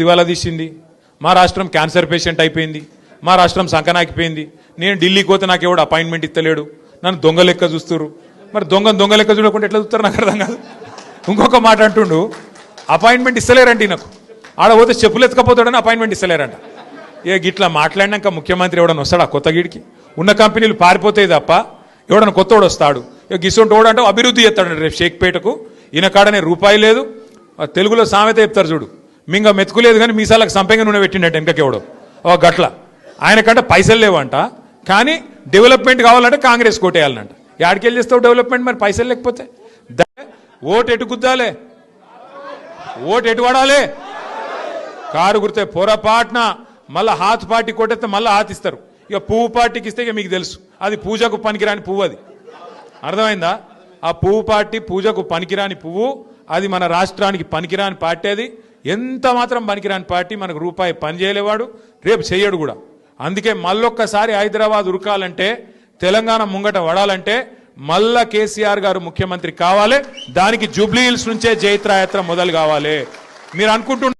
దివాలా తీసింది. మా రాష్ట్రం క్యాన్సర్ పేషెంట్ అయిపోయింది. మా రాష్ట్రం సంకనాకిపోయింది. నేను ఢిల్లీకి పోతే నాకు ఎవడు అపాయింట్మెంట్ ఇస్తలేడు. నన్ను దొంగ లెక్క చూస్తున్నారు మరి దొంగ దొంగ లెక్క చూడకుండా ఎట్లా చూస్తారు నాకు అర్థం కాదు. ఇంకొక మాట అంటుండు. అపాయింట్మెంట్ ఇస్తలేరండి నాకు ఆడ పోతే చెప్పులు ఎత్తకపోతాడని అపాయింట్మెంట్ ఇస్తలేరంట. ఇక గిట్లా మాట్లాడినాక ముఖ్యమంత్రి ఎవడన్నా వస్తాడా కొత్త గిడికి ఉన్న కంపెనీలు పారిపోతాయి తప్ప ఎవడన్నా కొత్తోడు వస్తాడు. ఇక గిసొంటి వాడు అంటే అభివృద్ధి చేస్తాడు రేపు షేక్పేటకు. ఈయన కాడనే రూపాయి లేదు. తెలుగులో సామెత చెప్తారు చూడు. మింగ మెతుకులేదు కానీ మీసాలకు సంపంగా నూనె పెట్టిండట వెనకకెవడో. ఓ గట్ల. ఆయన కంటే పైసలు లేవంట. కానీ డెవలప్మెంట్ కావాలంటే కాంగ్రెస్ కోటేయాలంట యాడికెళ్ళి చేస్తావు డెవలప్మెంట్ మరి పైసలు లేకపోతే? ఓటు ఎటు గుద్దాలే? ఓటు ఎటు పడాలి కారు గుర్తే పొరపాటున మళ్ళీ హాత్ పార్టీ కొట్టేస్తే మళ్ళీ హాత్ ఇస్తారు. ఇక పువ్వు పార్టీకి ఇస్తే ఇక మీకు తెలుసు. అది పూజకు పనికిరాని పువ్వు అది. అర్థమైందా? ఆ పువ్వు పార్టీ పూజకు పనికిరాని పువ్వు అది మన రాష్ట్రానికి పనికిరాని పార్టీ అది. ఎంత మాత్రం పనికిరాని పార్టీ మనకు రూపాయి పని చేయలేవాడు రేపు చేయడు కూడా. అందుకే మళ్ళొక్కసారి హైదరాబాద్ ఉరకాలంటే తెలంగాణ ముంగట వడాలంటే మళ్ళా కేసీఆర్ గారు ముఖ్యమంత్రి కావాలి దానికి జూబ్లీ హిల్స్ నుంచే జైత్రాయాత్ర మొదలు కావాలి. మీరు అనుకుంటున్నారు